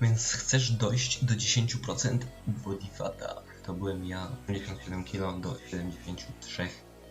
Więc chcesz dojść do 10% body fata. To byłem ja, 57 kg do 73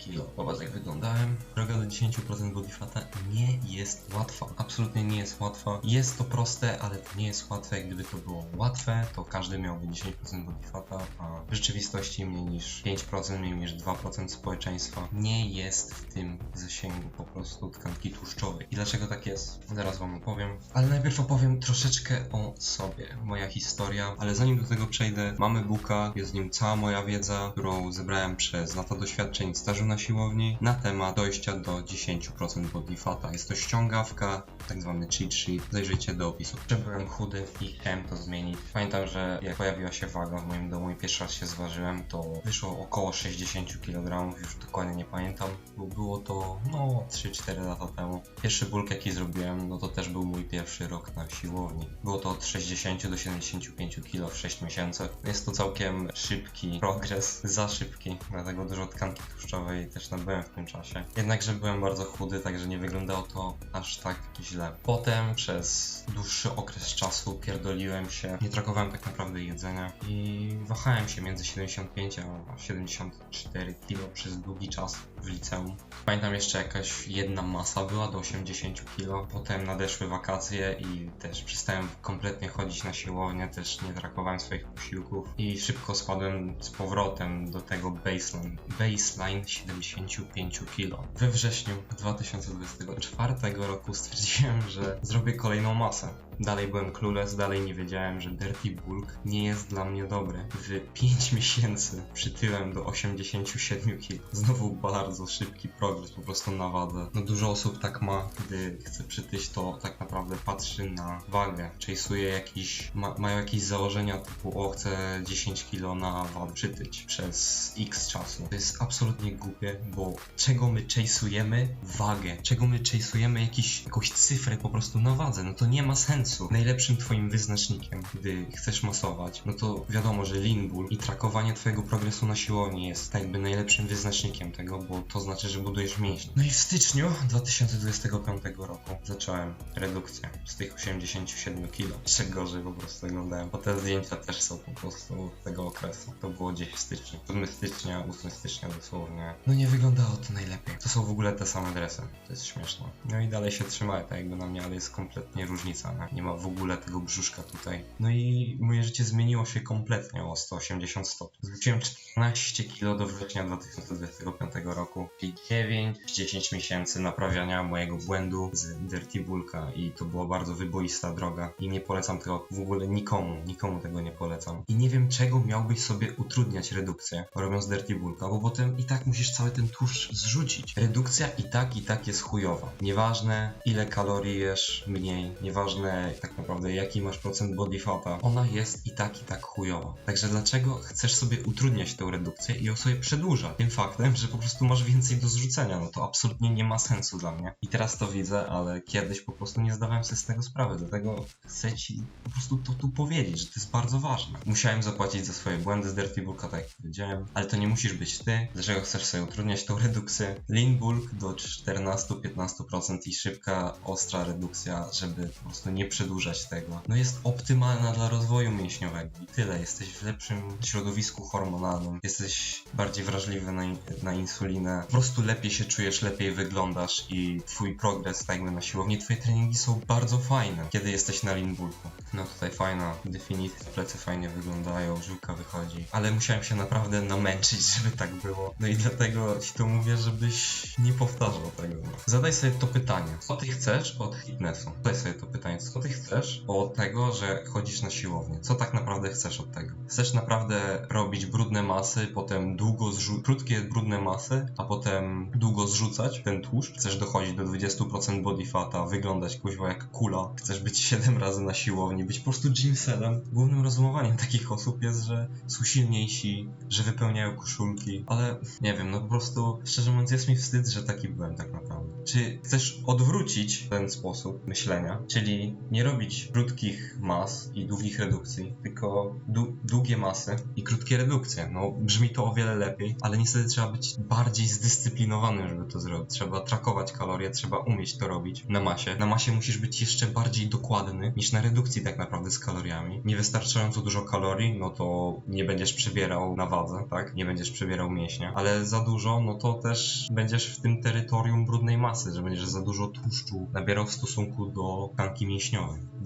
kg. Zobacz jak wyglądałem. Droga do 10% body fata nie jest łatwa. Absolutnie nie jest łatwa. Jest to proste, ale to nie jest łatwe. Gdyby to było łatwe, to każdy miałby 10% body fata, a w rzeczywistości mniej niż 5%, mniej niż 2% społeczeństwa nie jest w tym zasięgu po prostu tkanki tłuszczowej. I dlaczego tak jest? Zaraz wam opowiem. Ale najpierw opowiem troszeczkę o sobie. Moja historia. Ale zanim do tego przejdę, mamy Booka, jest w nim cała moja wiedza, którą zebrałem przez lata doświadczeń stażu na siłowni na temat dojścia do 10% body fata. Jest to ściągawka, tak zwany cheat sheet. Zajrzyjcie do opisu. Że byłem chudy i chciałem to zmienić. Pamiętam, że jak pojawiła się waga w moim domu i pierwszy raz się zważyłem, to wyszło około 60 kg, już dokładnie nie pamiętam, bo było to no 3-4 lata temu. Pierwszy bulk jaki zrobiłem, no to też był mój pierwszy rok na siłowni. Było to od 60 do 75 kg w 6 miesięcy. Jest to całkiem szybki progres, za szybki, dlatego dużo tkanki tłuszczowej też nabyłem w tym czasie. Jednakże byłem bardzo chudy, także nie wyglądało to aż tak źle. Potem przez dłuższy okres czasu pierdoliłem się, nie trakowałem tak naprawdę jedzenia i wahałem się między 75 a 74 kg przez długi czas w liceum. Pamiętam jeszcze jakaś jedna masa była do 80 kg. Potem nadeszły wakacje i też przestałem kompletnie chodzić na siłownię, też nie trakowałem swoich posiłków i szybko spadłem z powrotem do tego baseline. Baseline 75 kg. We wrześniu 2024 roku stwierdziłem, że zrobię kolejną masę. Dalej byłem clueless, dalej nie wiedziałem, że Dirty Bulk nie jest dla mnie dobry. W 5 miesięcy przytyłem do 87 kg. Znowu bardzo szybki progres po prostu na wadze. No dużo osób tak ma, gdy chce przytyć, to tak naprawdę patrzy na wagę. Chase'uje jakiś, ma, mają jakieś założenia typu o chcę 10 kg na wadę przytyć przez x czasu. To jest absolutnie głupie, bo czego my chase'ujemy? Wagę. Czego my chase'ujemy jakiś, jakąś cyfrę po prostu na wadze? No to nie ma sensu. Najlepszym twoim wyznacznikiem, gdy chcesz masować, no to wiadomo, że lean i trakowanie twojego progresu na siłowni jest jakby najlepszym wyznacznikiem tego, bo to znaczy, że budujesz mięśnie. No i w styczniu 2025 roku zacząłem redukcję z tych 87 kg. Jeszcze gorzej po prostu wyglądałem, bo te zdjęcia też są po prostu z tego okresu. To było gdzieś w styczniu. 7 stycznia, 8 stycznia dosłownie. No nie wyglądało to najlepiej. To są w ogóle te same dresy. To jest śmieszne. No i dalej się trzymają tak jakby na mnie, ale jest kompletnie różnica. Nie, nie ma w ogóle tego brzuszka tutaj. No i moje życie zmieniło się kompletnie o 180 stopni. Zwróciłem 14 kg do września 2025 roku, czyli 9-10 miesięcy naprawiania mojego błędu z Dirty Bullka i to była bardzo wyboista droga i nie polecam tego w ogóle nikomu, nikomu tego nie polecam. I nie wiem czego miałbyś sobie utrudniać redukcję robiąc Dirty Bullka, bo potem i tak musisz cały ten tłuszcz zrzucić. Redukcja i tak i tak jest chujowa. Nieważne ile kalorii jesz mniej, nieważne tak naprawdę jaki masz procent body fata, ona jest i tak i tak chujowa. Także dlaczego chcesz sobie utrudniać tę redukcję i ją sobie przedłużać? Tym faktem, że po prostu masz więcej do zrzucenia, no to absolutnie nie ma sensu dla mnie. I teraz to widzę, ale kiedyś po prostu nie zdawałem sobie z tego sprawy, dlatego chcę ci po prostu to tu powiedzieć, że to jest bardzo ważne. Musiałem zapłacić za swoje błędy z Dirty Bulka, tak jak powiedziałem, ale to nie musisz być ty. Dlaczego chcesz sobie utrudniać tą redukcję? Lean Bulk do 14-15% i szybka, ostra redukcja, żeby po prostu nie przedłużać tego. No jest optymalna dla rozwoju mięśniowego i tyle. Jesteś w lepszym środowisku hormonalnym, jesteś bardziej wrażliwy na, na insulinę, po prostu lepiej się czujesz, lepiej wyglądasz i twój progres, tak jakby na siłowni, twoje treningi są bardzo fajne, kiedy jesteś na bulku. No tutaj fajna definicja, plecy fajnie wyglądają, żyłka wychodzi, ale musiałem się naprawdę namęczyć, żeby tak było. No i dlatego ci to mówię, żebyś nie powtarzał tego. Zadaj sobie to pytanie, co ty chcesz od fitnessu? Zadaj sobie to pytanie, co ty chcesz od tego, że chodzisz na siłownię? Co tak naprawdę chcesz od tego? Chcesz naprawdę robić brudne masy, potem długo zrzucać, krótkie brudne masy, a potem długo zrzucać ten tłuszcz? Chcesz dochodzić do 20% body fata, wyglądać kuźwa jak kula? Chcesz być 7 razy na siłowni, być po prostu gymselem? Głównym rozumowaniem takich osób jest, że są silniejsi, że wypełniają koszulki, ale nie wiem, no po prostu szczerze mówiąc jest mi wstyd, że taki byłem tak naprawdę. Czy chcesz odwrócić ten sposób myślenia, czyli nie robić krótkich mas i długich redukcji, tylko dłu- długie masy i krótkie redukcje. No, brzmi to o wiele lepiej, ale niestety trzeba być bardziej zdyscyplinowanym, żeby to zrobić. Trzeba trakować kalorie, trzeba umieć to robić na masie. Na masie musisz być jeszcze bardziej dokładny niż na redukcji tak naprawdę z kaloriami. Niewystarczająco dużo kalorii, no to nie będziesz przebierał na wadze, tak? Nie będziesz przebierał mięśnia, ale za dużo, no to też będziesz w tym terytorium brudnej masy, że będziesz za dużo tłuszczu nabierał w stosunku do tkanki mięśniowej.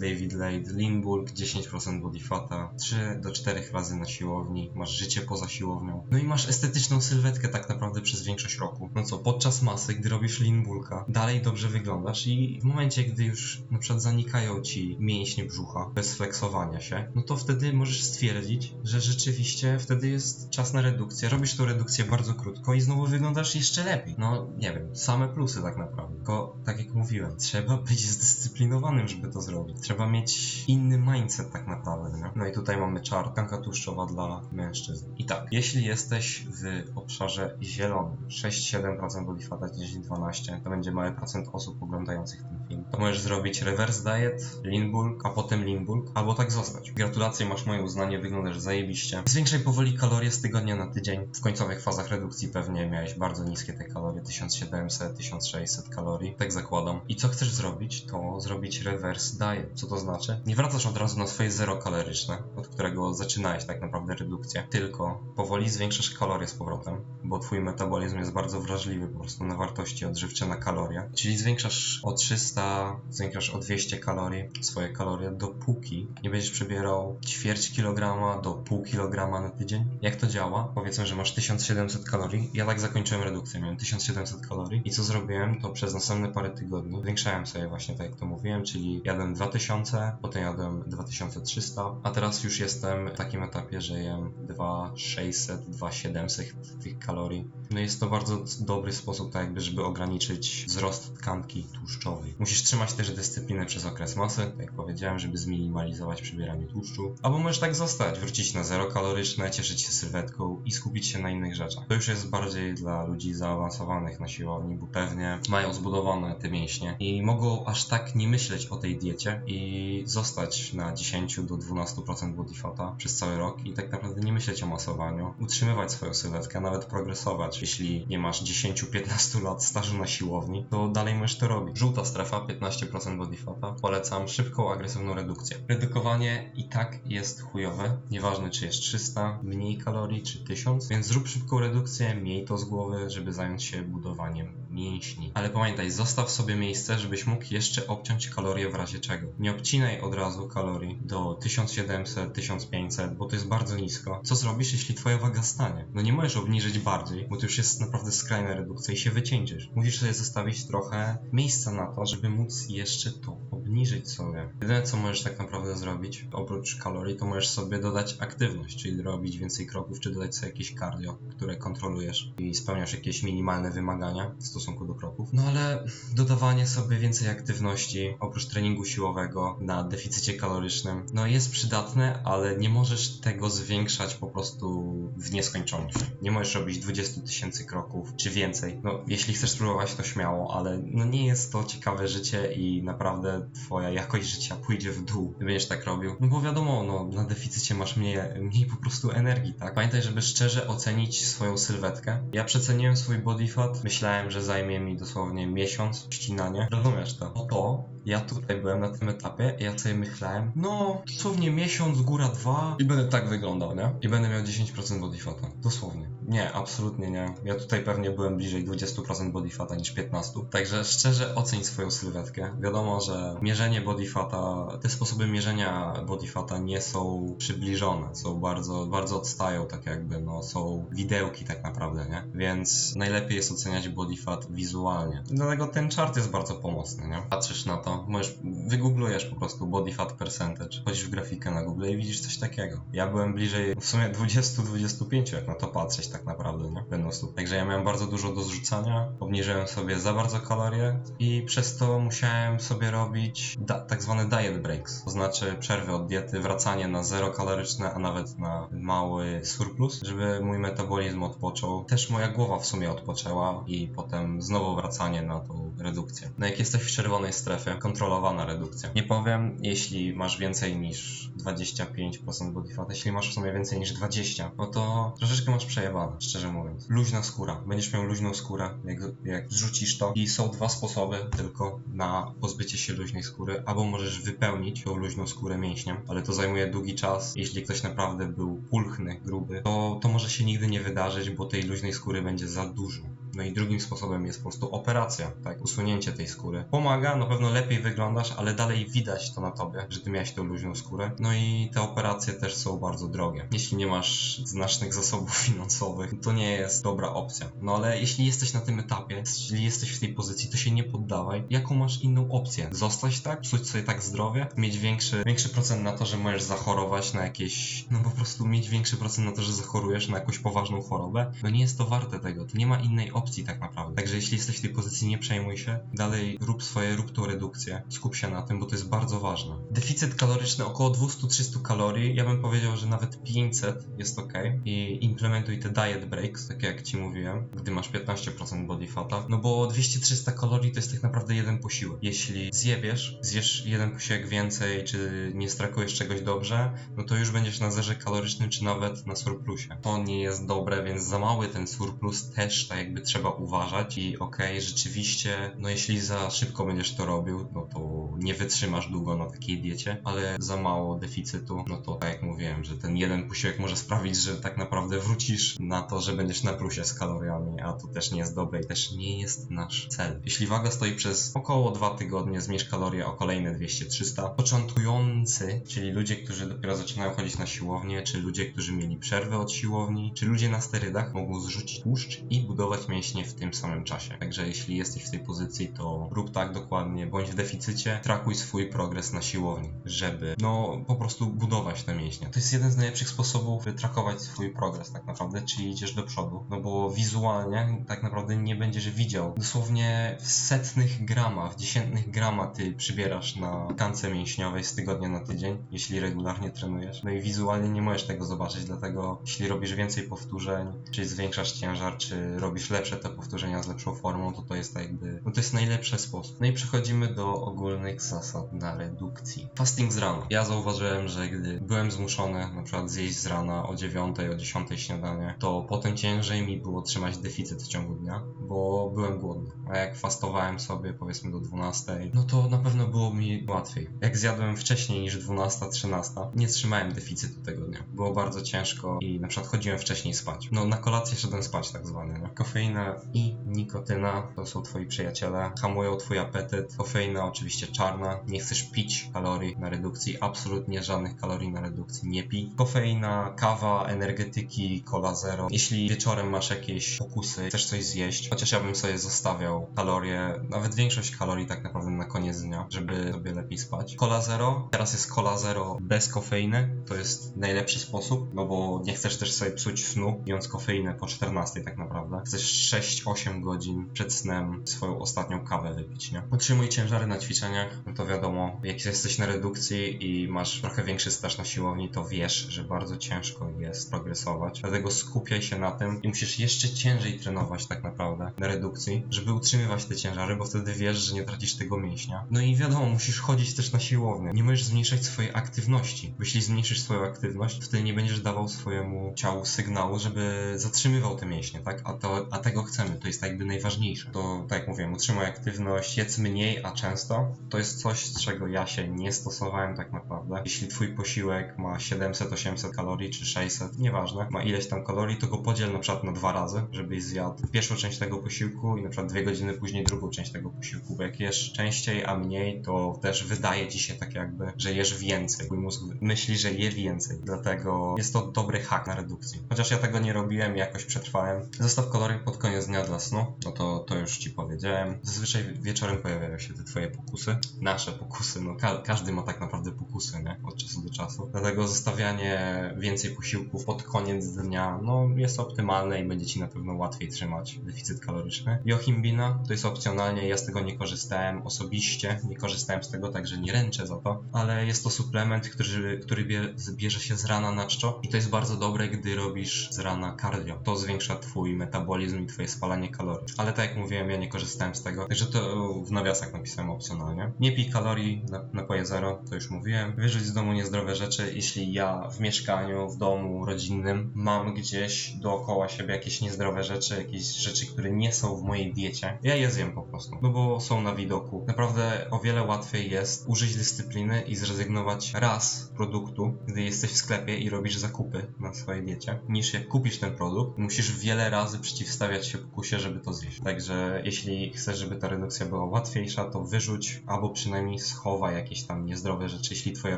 David Lade, Bulk, 10% body fata, 3 do 4 razy na siłowni, masz życie poza siłownią. No i masz estetyczną sylwetkę tak naprawdę przez większość roku. No co, podczas masy, gdy robisz Bulka, dalej dobrze wyglądasz i w momencie, gdy już na przykład zanikają ci mięśnie brzucha bez flexowania się, no to wtedy możesz stwierdzić, że rzeczywiście wtedy jest czas na redukcję. Robisz tą redukcję bardzo krótko i znowu wyglądasz jeszcze lepiej. No nie wiem, same plusy tak naprawdę. Tylko tak jak mówiłem, trzeba być zdyscyplinowanym, żeby to zrobić. Trzeba mieć inny mindset tak naprawdę. Nie? No i tutaj mamy czar, tkanka tłuszczowa dla mężczyzn. I tak, jeśli jesteś w obszarze zielonym, 6-7% body fata, 10-12, to będzie mały procent osób oglądających ten film. To możesz zrobić reverse diet, lean bulk, a potem lean bulk, albo tak zostać. Gratulacje, masz moje uznanie, wyglądasz zajebiście. Zwiększaj powoli kalorie z tygodnia na tydzień. W końcowych fazach redukcji pewnie miałeś bardzo niskie te kalorie, 1700-1600 kalorii, tak zakładam. I co chcesz zrobić, to zrobić reverse diet. Co to znaczy? Nie wracasz od razu na swoje zero kaloryczne, od którego zaczynałeś tak naprawdę redukcję, tylko powoli zwiększasz kalorie z powrotem, bo twój metabolizm jest bardzo wrażliwy po prostu na wartości odżywcze, na kalorie. Czyli zwiększasz o 300, zwiększasz o 200 kalorii swoje kalorie, dopóki nie będziesz przebierał ćwierć kilograma do pół kilograma na tydzień. Jak to działa? Powiedzmy, że masz 1700 kalorii. Ja tak zakończyłem redukcję, miałem 1700 kalorii i co zrobiłem, to przez następne parę tygodni zwiększałem sobie właśnie tak jak to mówiłem, czyli jadłem 2000, potem jadłem 2300, a teraz już jestem w takim etapie, że jem 2600, 2700 tych kalorii. No jest to bardzo dobry sposób, tak jakby, żeby ograniczyć wzrost tkanki tłuszczowej. Musisz trzymać też dyscyplinę przez okres masy, tak jak powiedziałem, żeby zminimalizować przybieranie tłuszczu. Albo możesz tak zostać, wrócić na zero kaloryczne, cieszyć się sylwetką i skupić się na innych rzeczach. To już jest bardziej dla ludzi zaawansowanych na siłowni, bo pewnie mają zbudowane te mięśnie i mogą aż tak nie myśleć o tej diecie i zostać na 10 do 12% body fata przez cały rok i tak naprawdę nie myśleć o masowaniu, utrzymywać swoją sylwetkę, nawet progresować. Jeśli nie masz 10-15 lat stażu na siłowni, to dalej możesz to robić. Żółta strefa, 15% body fata. Polecam szybką, agresywną redukcję. Redukowanie i tak jest chujowe. Nieważne czy jest 300, mniej kalorii czy 1000, więc zrób szybką redukcję, miej to z głowy, żeby zająć się budowaniem mięśni. Ale pamiętaj, zostaw sobie miejsce, żebyś mógł jeszcze obciąć kalorie w razie Nie obcinaj od razu kalorii do 1700, 1500, bo to jest bardzo nisko. Co zrobisz, jeśli twoja waga stanie? No nie możesz obniżyć bardziej, bo to już jest naprawdę skrajna redukcja i się wycieńczysz. Musisz sobie zostawić trochę miejsca na to, żeby móc jeszcze to obniżyć sobie. Jedyne co możesz tak naprawdę zrobić, oprócz kalorii, to możesz sobie dodać aktywność, czyli robić więcej kroków, czy dodać sobie jakieś cardio, które kontrolujesz i spełniasz jakieś minimalne wymagania w stosunku do kroków. No ale dodawanie sobie więcej aktywności, oprócz treningu siłowego na deficycie kalorycznym, no jest przydatne, ale nie możesz tego zwiększać po prostu w nieskończoność. Nie możesz robić 20 tysięcy kroków czy więcej. No, jeśli chcesz spróbować, to śmiało, ale no nie jest to ciekawe życie i naprawdę twoja jakość życia pójdzie w dół, gdy będziesz tak robił. No bo wiadomo, no na deficycie masz mniej, mniej po prostu energii, tak? Pamiętaj, żeby szczerze ocenić swoją sylwetkę. Ja przeceniłem swój body fat, myślałem, że zajmie mi dosłownie miesiąc ścinanie. Rozumiesz to? O to ja tutaj byłem na tym etapie ja sobie myślałem, no dosłownie miesiąc, góra dwa i będę tak wyglądał, nie? I będę miał 10% body fata. Dosłownie. Nie, absolutnie nie. Ja tutaj pewnie byłem bliżej 20% body fata niż 15%. Także szczerze oceń swoją sylwetkę. Wiadomo, że mierzenie body fata, te sposoby mierzenia body fata nie są przybliżone, są bardzo, bardzo odstają, tak jakby, no są widełki tak naprawdę, nie? Więc najlepiej jest oceniać body fat wizualnie. Dlatego ten chart jest bardzo pomocny, nie? Patrzysz na to, możesz, wygooglujesz po prostu body fat percentage, chodzisz w grafikę na Google i widzisz coś takiego. Ja byłem bliżej w sumie 20-25, jak na to patrzeć tak naprawdę, nie? Będąc tu. Także ja miałem bardzo dużo do zrzucania, obniżyłem sobie za bardzo kalorie i przez to musiałem sobie robić da- tak zwane diet breaks, to znaczy przerwy od diety, wracanie na zero kaloryczne, a nawet na mały surplus, żeby mój metabolizm odpoczął. Też moja głowa w sumie odpoczęła i potem znowu wracanie na tą redukcję. No jak jesteś w czerwonej strefie, kontrolowana redukcja. Nie powiem, jeśli masz więcej niż 25% body fat, jeśli masz w sumie więcej niż 20, no to troszeczkę masz przejebane, szczerze mówiąc. Luźna skóra. Będziesz miał luźną skórę, jak, jak zrzucisz to. I są dwa sposoby tylko na pozbycie się luźnej skóry. Albo możesz wypełnić tą luźną skórę mięśniem, ale to zajmuje długi czas. Jeśli ktoś naprawdę był pulchny, gruby, to, to może się nigdy nie wydarzyć, bo tej luźnej skóry będzie za dużo. No i drugim sposobem jest po prostu operacja, tak, usunięcie tej skóry. Pomaga, na pewno lepiej wyglądasz, ale dalej widać to na tobie, że ty miałeś tą luźną skórę. No i te operacje też są bardzo drogie. Jeśli nie masz znacznych zasobów finansowych, to nie jest dobra opcja. No ale jeśli jesteś na tym etapie, jeśli jesteś w tej pozycji, to się nie poddawaj. Jaką masz inną opcję? Zostać tak? Psuć sobie tak zdrowie? Mieć większy, większy procent na to, że możesz zachorować na jakieś, no po prostu mieć większy procent na to, że zachorujesz na jakąś poważną chorobę? No nie jest to warte tego. To nie ma innej opcji tak naprawdę. Także jeśli jesteś w tej pozycji, nie przejmuj się. Dalej rób swoje, rób tą redukcję. Skup się na tym, bo to jest bardzo ważne. Deficyt kaloryczny około 200-300 kalorii. Ja bym powiedział, że nawet 500 jest ok. I implementuj te diet breaks, takie jak ci mówiłem, gdy masz 15% body fata. No bo 200-300 kalorii to jest tak naprawdę jeden posiłek. Jeśli zjebiesz, zjesz jeden posiłek więcej, czy nie strakujesz czegoś dobrze, no to już będziesz na zerze kalorycznym, czy nawet na surplusie. To nie jest dobre, więc za mały ten surplus też tak jakby trzeba uważać i okej, rzeczywiście, no jeśli za szybko będziesz to robił, no to nie wytrzymasz długo na takiej diecie, ale za mało deficytu, no to tak jak mówiłem, że ten jeden posiłek może sprawić, że tak naprawdę wrócisz na to, że będziesz na plusie z kaloriami, a to też nie jest dobre i też nie jest nasz cel. Jeśli waga stoi przez około dwa tygodnie, zmniejsz kalorie o kolejne 200-300. Początkujący, czyli ludzie, którzy dopiero zaczynają chodzić na siłownię, czy ludzie, którzy mieli przerwę od siłowni, czy ludzie na sterydach mogą zrzucić tłuszcz i budować mięśnie w tym samym czasie. Także jeśli jesteś w tej pozycji, to rób tak dokładnie, bądź w deficycie, trakuj swój progres na siłowni, żeby no po prostu budować te mięśnie. To jest jeden z najlepszych sposobów, by trakować swój progres tak naprawdę, czy idziesz do przodu, no bo wizualnie tak naprawdę nie będziesz widział. Dosłownie w setnych gramach, w dziesiętnych gramach ty przybierasz na tkance mięśniowej z tygodnia na tydzień, jeśli regularnie trenujesz. No i wizualnie nie możesz tego zobaczyć, dlatego jeśli robisz więcej powtórzeń, czy zwiększasz ciężar, czy robisz lepsze te powtórzenia z lepszą formą, to to jest jakby, no to jest najlepszy sposób. No i przechodzimy do ogólnych zasad na redukcji. Fasting z rana. Ja zauważyłem, że gdy byłem zmuszony na przykład zjeść z rana o 9, o 10 śniadanie, to potem ciężej mi było trzymać deficyt w ciągu dnia, bo byłem głodny. A jak fastowałem sobie powiedzmy do 12, no to na pewno było mi łatwiej. Jak zjadłem wcześniej niż 12, 13, nie trzymałem deficytu tego dnia. Było bardzo ciężko i na przykład chodziłem wcześniej spać. No na kolację szedłem spać tak zwane. Nie? Kofeina i nikotyna to są twoi przyjaciele, hamują twój apetyt. Kofeina oczywiście czarna, nie chcesz pić kalorii na redukcji, absolutnie żadnych kalorii na redukcji nie pij. Kofeina, kawa, energetyki, cola zero. Jeśli wieczorem masz jakieś pokusy, chcesz coś zjeść, chociaż ja bym sobie zostawiał kalorie, nawet większość kalorii tak naprawdę na koniec dnia, żeby sobie lepiej spać. Cola zero, teraz jest cola zero bez kofeiny, to jest najlepszy sposób, no bo nie chcesz też sobie psuć snu, pijąc kofeinę po 14 tak naprawdę. Chcesz 6-8 godzin przed snem swoją ostatnią kawę wypić, nie? Utrzymuj ciężary na ćwiczeniach, no to wiadomo, jak jesteś na redukcji i masz trochę większy staż na siłowni, to wiesz, że bardzo ciężko jest progresować. Dlatego skupiaj się na tym i musisz jeszcze ciężej trenować tak naprawdę na redukcji, żeby utrzymywać te ciężary, bo wtedy wiesz, że nie tracisz tego mięśnia. No i wiadomo, musisz chodzić też na siłownię. Nie możesz zmniejszać swojej aktywności. Bo jeśli zmniejszysz swoją aktywność, wtedy nie będziesz dawał swojemu ciału sygnału, żeby zatrzymywał te mięśnie, tak? A, to, a tego chcemy, to jest jakby najważniejsze. To, tak jak mówiłem, utrzymaj aktywność, jedz mniej, a często. To jest coś, z czego ja się nie stosowałem tak naprawdę. Jeśli twój posiłek ma 700-800 kalorii czy 600, nieważne, ma ileś tam kalorii, to go podziel na przykład na dwa razy, żebyś zjadł pierwszą część tego posiłku i na przykład dwie godziny później drugą część tego posiłku, bo jak jesz częściej, a mniej, to też wydaje ci się tak jakby, że jesz więcej. Twój mózg myśli, że je więcej, dlatego jest to dobry hack na redukcji. Chociaż ja tego nie robiłem jakoś przetrwałem. Zestaw kalorii pod koniec dnia dla snu, no to, to już ci powiedziałem. Zazwyczaj wieczorem pojawiają się te twoje pokusy, nasze pokusy, no ka każdy ma tak naprawdę pokusy, nie? Od czasu do czasu. Dlatego zostawianie więcej posiłków pod koniec dnia, no jest optymalne i będzie ci na pewno łatwiej trzymać deficyt kaloryczny. Jochimbina to jest opcjonalnie, ja z tego nie korzystałem osobiście, nie korzystałem z tego, także nie ręczę za to, ale jest to suplement, który, który bie, bierze się z rana na czczo i to jest bardzo dobre, gdy robisz z rana cardio. To zwiększa twój metabolizm twoje spalanie kalorii. Ale tak jak mówiłem, ja nie korzystałem z tego, także to w nawiasach napisałem opcjonalnie. Nie pij kalorii, na- napoje zero, to już mówiłem. Wyrzuć z domu niezdrowe rzeczy, jeśli ja w mieszkaniu, w domu rodzinnym mam gdzieś dookoła siebie jakieś niezdrowe rzeczy, jakieś rzeczy, które nie są w mojej diecie, ja je zjem po prostu, no bo są na widoku. Naprawdę o wiele łatwiej jest użyć dyscypliny i zrezygnować raz produktu, gdy jesteś w sklepie i robisz zakupy na swojej diecie, niż jak kupisz ten produkt, musisz wiele razy przeciwstawiać się pokusie, żeby to zjeść. Także jeśli chcesz, żeby ta redukcja była łatwiejsza, to wyrzuć albo przynajmniej schowaj jakieś tam niezdrowe rzeczy. Jeśli twoja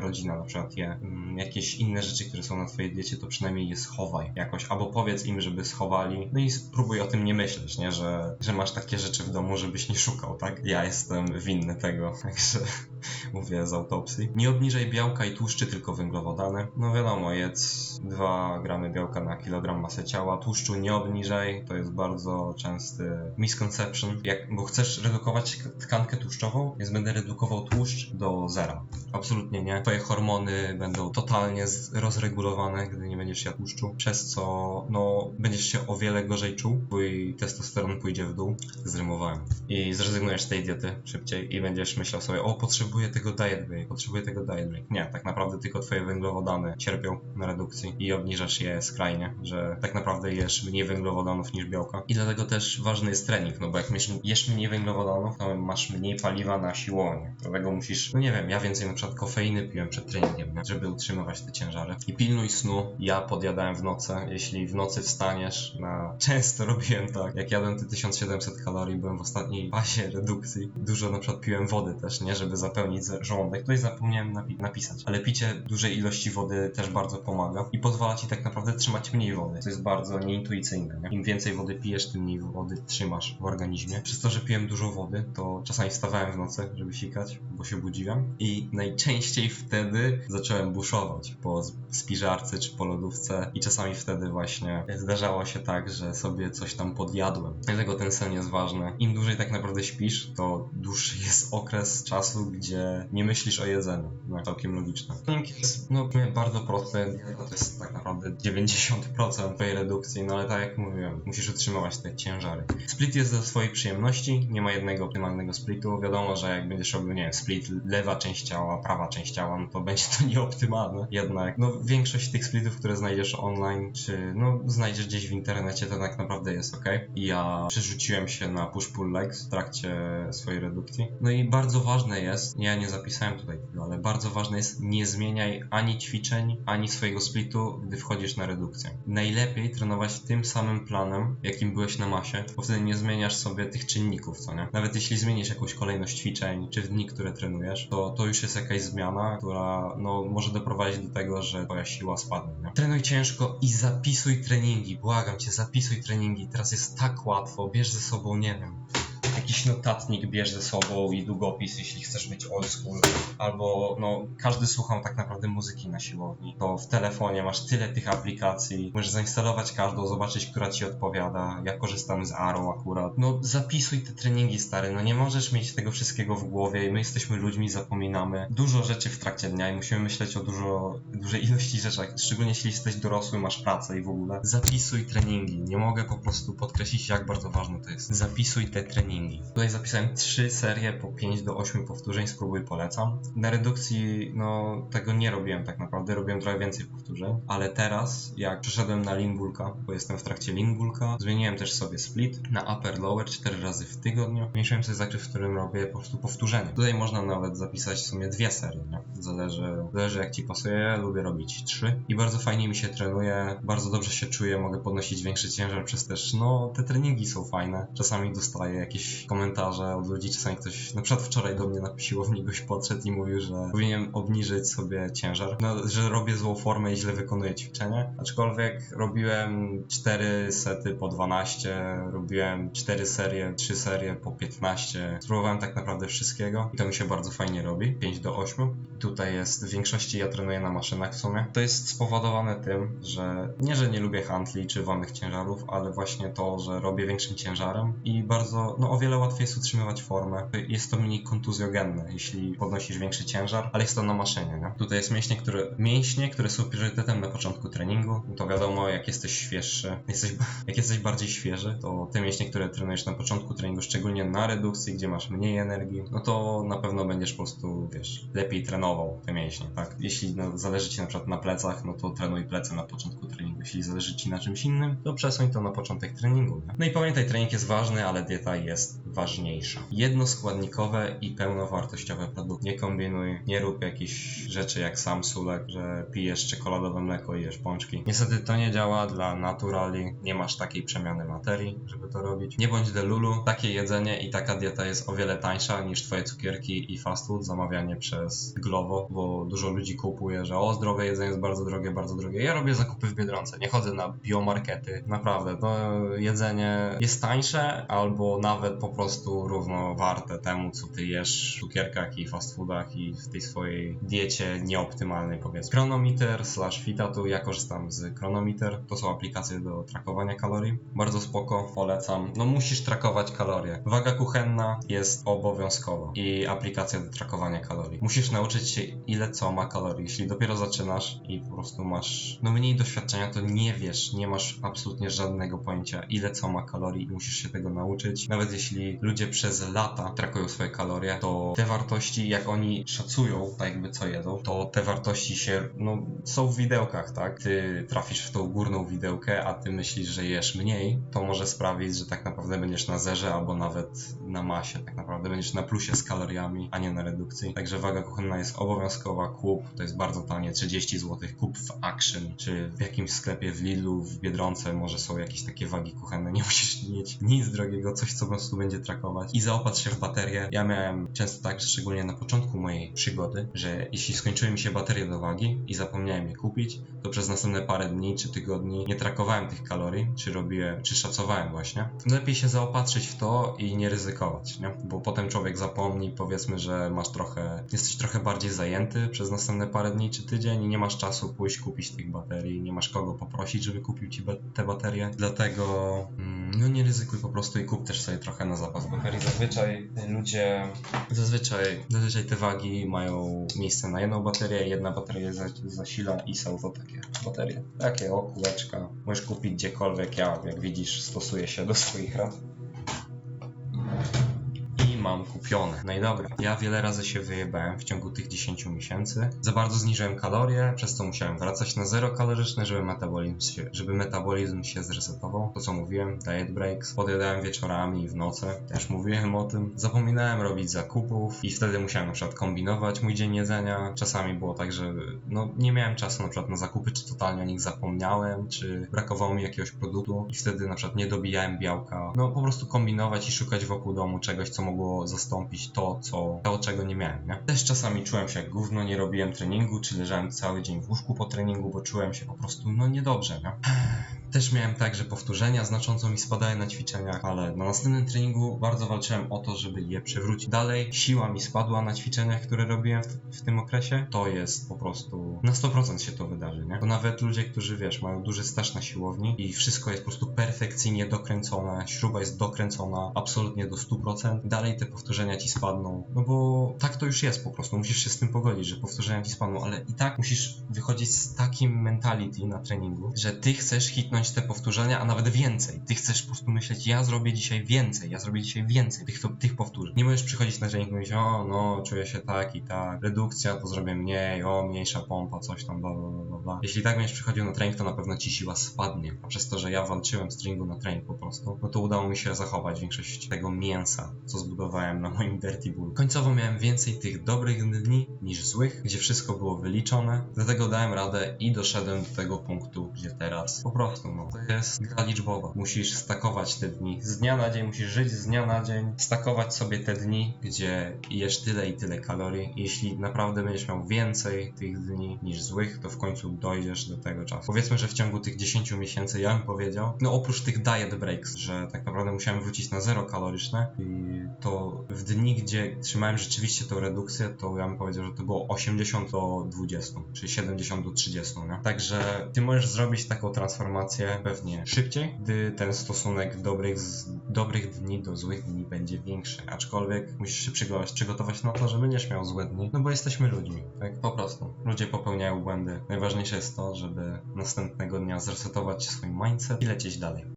rodzina na przykład je mm, jakieś inne rzeczy, które są na twojej diecie, to przynajmniej je schowaj jakoś, albo powiedz im, żeby schowali. No i spróbuj o tym nie myśleć, nie? Że, że masz takie rzeczy w domu, żebyś nie szukał, tak? Ja jestem winny tego, także mówię z autopsji. Nie obniżaj białka i tłuszczy, tylko węglowodany. No wiadomo, jedz 2 gramy białka na kilogram masy ciała. Tłuszczu nie obniżaj, to jest bardzo częsty misconception. Jak, bo chcesz redukować tkankę tłuszczową, więc będę redukował tłuszcz do zera. Absolutnie nie. Twoje hormony będą totalnie rozregulowane, gdy nie będziesz jadł tłuszczu, przez co no, będziesz się o wiele gorzej czuł. Twój testosteron pójdzie w dół. Zrymowałem. I zrezygnujesz z tej diety szybciej i będziesz myślał sobie, o potrzebuję tego diet break, potrzebuję tego diet break. Nie, tak naprawdę tylko twoje węglowodany cierpią na redukcji i obniżasz je skrajnie, że tak naprawdę jesz mniej węglowodanów niż białka. I dlatego też ważny jest trening, no bo jak jesz, mniej węglowodanów, to masz mniej paliwa na siłownię. Dlatego musisz, no nie wiem, ja więcej na przykład kofeiny piłem przed treningiem, żeby utrzymywać te ciężary. I pilnuj snu. Ja podjadałem w nocy. Jeśli w nocy wstaniesz na... Często robiłem tak. Jak jadłem te 1700 kalorii, byłem w ostatniej fazie redukcji. Dużo na przykład piłem wody też, nie? Żeby zapełnić żołądek. Tutaj zapomniałem napi- napisać. Ale picie dużej ilości wody też bardzo pomaga i pozwala ci tak naprawdę trzymać mniej wody, co jest bardzo nieintuicyjne, nie? Im więcej wody pijesz, tym mniej wody trzymasz w organizmie. Przez to, że piłem dużo wody, to czasami wstawałem w nocy, żeby sikać, bo się budziłem i najczęściej wtedy zacząłem buszować po spiżarce czy po lodówce i czasami wtedy właśnie zdarzało się tak, że sobie coś tam podjadłem. Dlatego ten sen jest ważny. Im dłużej tak naprawdę śpisz, to dłuższy jest okres czasu, gdzie nie myślisz o jedzeniu. No, całkiem logiczne. Trening jest no, bardzo prosty. To jest tak naprawdę 90% twojej redukcji, no ale tak jak mówiłem, musisz utrzymywać te ciężary. Split jest do swojej przyjemności, nie ma jednego optymalnego splitu. Wiadomo, że jak będziesz robił, nie wiem, split lewa część ciała, prawa część ciała, no to będzie to nieoptymalne. Jednak, no większość tych splitów, które znajdziesz online, czy no znajdziesz gdzieś w internecie, to tak naprawdę jest ok. Ja przerzuciłem się na push-pull legs w trakcie swojej redukcji. No i bardzo ważne jest, ja nie zapisałem tutaj tego, ale bardzo ważne jest, nie zmieniaj ani ćwiczeń, ani swojego splitu, gdy wchodzisz na redukcję. Najlepiej trenować tym samym planem, byłeś na masie, bo wtedy nie zmieniasz sobie tych czynników, co nie? Nawet jeśli zmienisz jakąś kolejność ćwiczeń, czy dni, które trenujesz, to to już jest jakaś zmiana, która no, może doprowadzić do tego, że twoja siła spadnie, nie? Trenuj ciężko i zapisuj treningi, błagam cię, zapisuj treningi. Teraz jest tak łatwo, bierz ze sobą, nie wiem, jakiś notatnik bierz ze sobą i długopis, jeśli chcesz być old school, albo no każdy słuchał tak naprawdę muzyki na siłowni, to w telefonie masz tyle tych aplikacji, możesz zainstalować każdą, zobaczyć, która ci odpowiada, ja korzystam z Arrow akurat, no zapisuj te treningi stary, no nie możesz mieć tego wszystkiego w głowie i my jesteśmy ludźmi, zapominamy dużo rzeczy w trakcie dnia i musimy myśleć o dużo, dużej ilości rzeczach, szczególnie jeśli jesteś dorosły, masz pracę i w ogóle, zapisuj treningi, nie mogę po prostu podkreślić jak bardzo ważne to jest, zapisuj te treningi. Tutaj zapisałem trzy serie po 5 do 8 powtórzeń, spróbuj polecam. Na redukcji, no tego nie robiłem tak naprawdę, robiłem trochę więcej powtórzeń, ale teraz, jak przeszedłem na lean bulka, bo jestem w trakcie lean bulka, zmieniłem też sobie split na upper lower 4 razy w tygodniu. Zmniejszyłem sobie zakres, w którym robię po prostu powtórzenia. Tutaj można nawet zapisać w sumie dwie serie, nie? Zależy, zależy jak ci pasuje, lubię robić trzy i bardzo fajnie mi się trenuje, bardzo dobrze się czuję, mogę podnosić większy ciężar przez też, no te treningi są fajne. Czasami dostaję jakieś komentarze od ludzi, czasami ktoś, na przykład wczoraj do mnie na siłowni goś podszedł i mówił, że powinienem obniżyć sobie ciężar, no, że robię złą formę i źle wykonuję ćwiczenie, aczkolwiek robiłem 4 sety po 12, robiłem 4 serie, 3 serie po 15, spróbowałem tak naprawdę wszystkiego i to mi się bardzo fajnie robi, 5 do 8. Tutaj jest, w większości ja trenuję na maszynach w sumie. To jest spowodowane tym, że nie, że nie lubię handli czy wolnych ciężarów, ale właśnie to, że robię większym ciężarem i bardzo, no o wiele łatwiej jest utrzymywać formę. Jest to mniej kontuzjogenne, jeśli podnosisz większy ciężar, ale jest to na maszynie, nie? Tutaj jest mięśnie, które, mięśnie, które są priorytetem na początku treningu. To wiadomo, jak jesteś świeższy, jesteś, jak jesteś bardziej świeży, to te mięśnie, które trenujesz na początku treningu, szczególnie na redukcji, gdzie masz mniej energii, no to na pewno będziesz po prostu, wiesz, lepiej trenował te mięśnie, tak? Jeśli no, zależy ci na przykład na plecach, no to trenuj plecy na początku treningu. Jeśli zależy ci na czymś innym, to przesuń to na początek treningu. Nie? No i pamiętaj, trening jest ważny, ale dieta jest ważniejsza. Jednoskładnikowe i pełnowartościowe produkty. Nie kombinuj, nie rób jakichś rzeczy jak sam sulek, że pijesz czekoladowe mleko i jesz pączki. Niestety to nie działa dla naturali, nie masz takiej przemiany materii, żeby to robić. Nie bądź delulu, takie jedzenie i taka dieta jest o wiele tańsza niż twoje cukierki i fast food zamawianie przez Glovo, bo dużo ludzi kupuje, że o zdrowe jedzenie jest bardzo drogie, bardzo drogie. Ja robię zakupy w Biedronce, nie chodzę na biomarkety. Naprawdę, to jedzenie jest tańsze albo nawet po prostu równo warte temu, co ty jesz w cukierkach i fast foodach i w tej swojej diecie nieoptymalnej powiedzmy. Chronometer slash Fitatu, ja korzystam z Chronometer, to są aplikacje do trakowania kalorii. Bardzo spoko, polecam. No musisz trakować kalorie. Waga kuchenna jest obowiązkowa i aplikacja do trakowania kalorii. Musisz nauczyć się ile co ma kalorii. Jeśli dopiero zaczynasz i po prostu masz no mniej doświadczenia, to nie wiesz, nie masz absolutnie żadnego pojęcia ile co ma kalorii i musisz się tego nauczyć. Nawet jeśli ludzie przez lata trakują swoje kalorie, to te wartości, jak oni szacują, tak jakby co jedzą, to te wartości się, no są w widełkach, tak? Ty trafisz w tą górną widełkę, a ty myślisz, że jesz mniej, to może sprawić, że tak naprawdę będziesz na zerze albo nawet na masie, tak naprawdę będziesz na plusie z kaloriami, a nie na redukcji. Także waga kuchenna jest obowiązkowa, kup, to jest bardzo tanie, 30 zł, kup w Action, czy w jakimś sklepie w Lidlu, w Biedronce, może są jakieś takie wagi kuchenne, nie musisz mieć nic drogiego, coś co prostu będzie trakować i zaopatrz się w baterię. Ja miałem często tak, szczególnie na początku mojej przygody, że jeśli skończyły mi się baterie do wagi i zapomniałem je kupić, to przez następne parę dni czy tygodni nie trakowałem tych kalorii, czy robiłem, czy szacowałem właśnie. Lepiej się zaopatrzyć w to i nie ryzykować, nie? Bo potem człowiek zapomni, powiedzmy, że masz trochę, jesteś trochę bardziej zajęty przez następne parę dni czy tydzień i nie masz czasu pójść kupić tych baterii, nie masz kogo poprosić, żeby kupił ci te baterie. Dlatego mm, no nie ryzykuj po prostu i kup też sobie trochę na zapas baterii. Zazwyczaj ludzie, zazwyczaj, zazwyczaj te wagi mają miejsce na jedną baterię, jedna bateria za- zasila i są to takie baterie. Takie o kółeczka. Możesz kupić gdziekolwiek, ja jak widzisz stosuję się do swoich rad. Mam kupione. No i dobra, ja wiele razy się wyjebałem w ciągu tych 10 miesięcy. Za bardzo zniżyłem kalorie, przez co musiałem wracać na zero kaloryczne, żeby metabolizm się, żeby metabolizm się zresetował. To co mówiłem, diet breaks. Podjadałem wieczorami i w nocy, też mówiłem o tym. Zapominałem robić zakupów i wtedy musiałem na przykład kombinować mój dzień jedzenia. Czasami było tak, że no, nie miałem czasu na przykład na zakupy, czy totalnie o nich zapomniałem, czy brakowało mi jakiegoś produktu i wtedy na przykład nie dobijałem białka. No po prostu kombinować i szukać wokół domu czegoś, co mogło zastąpić to, co, to czego nie miałem, nie? Też czasami czułem się jak gówno, nie robiłem treningu, czy leżałem cały dzień w łóżku po treningu, bo czułem się po prostu, no niedobrze, nie? Też miałem tak, że powtórzenia znacząco mi spadały na ćwiczeniach, ale na następnym treningu bardzo walczyłem o to, żeby je przywrócić. Dalej siła mi spadła na ćwiczeniach, które robiłem w, w tym okresie. To jest po prostu na 100% się to wydarzy, nie? To nawet ludzie, którzy wiesz, mają duży staż na siłowni i wszystko jest po prostu perfekcyjnie dokręcone, śruba jest dokręcona absolutnie do 100%, dalej te powtórzenia ci spadną. No bo tak to już jest po prostu, musisz się z tym pogodzić, że powtórzenia ci spadną, ale i tak musisz wychodzić z takim mentality na treningu, że ty chcesz hitnąć te powtórzenia, a nawet więcej. Ty chcesz po prostu myśleć, ja zrobię dzisiaj więcej, ja zrobię dzisiaj więcej tych, tych powtórzeń. Nie możesz przychodzić na trening i mówić, o no, czuję się tak i tak, redukcja to zrobię mniej, o mniejsza pompa, coś tam, bla bla bla bla. Jeśli tak będziesz przychodził na trening, to na pewno ci siła spadnie, a przez to, że ja walczyłem z treningu na trening po prostu, no to udało mi się zachować większość tego mięsa, co zbudowałem na moim Dirty Bull. Końcowo miałem więcej tych dobrych dni niż złych, gdzie wszystko było wyliczone, dlatego dałem radę i doszedłem do tego punktu, gdzie teraz po prostu, to jest gra liczbowa. Musisz stakować te dni. Z dnia na dzień musisz żyć z dnia na dzień, stakować sobie te dni, gdzie jesz tyle i tyle kalorii. Jeśli naprawdę będziesz miał więcej tych dni niż złych, to w końcu dojdziesz do tego czasu. Powiedzmy, że w ciągu tych 10 miesięcy ja bym powiedział, no oprócz tych diet breaks, że tak naprawdę musiałem wrócić na zero kaloryczne i to w dni, gdzie trzymałem rzeczywiście tą redukcję, to ja bym powiedział, że to było 80 do 20, czy 70 do 30, nie? Także ty możesz zrobić taką transformację pewnie szybciej, gdy ten stosunek dobrych z dobrych dni do złych dni będzie większy, aczkolwiek musisz się przygotować, przygotować na to, że będziesz miał złe dni, no bo jesteśmy ludźmi, tak? Po prostu. Ludzie popełniają błędy. Najważniejsze jest to, żeby następnego dnia zresetować swój mindset i lecieć dalej.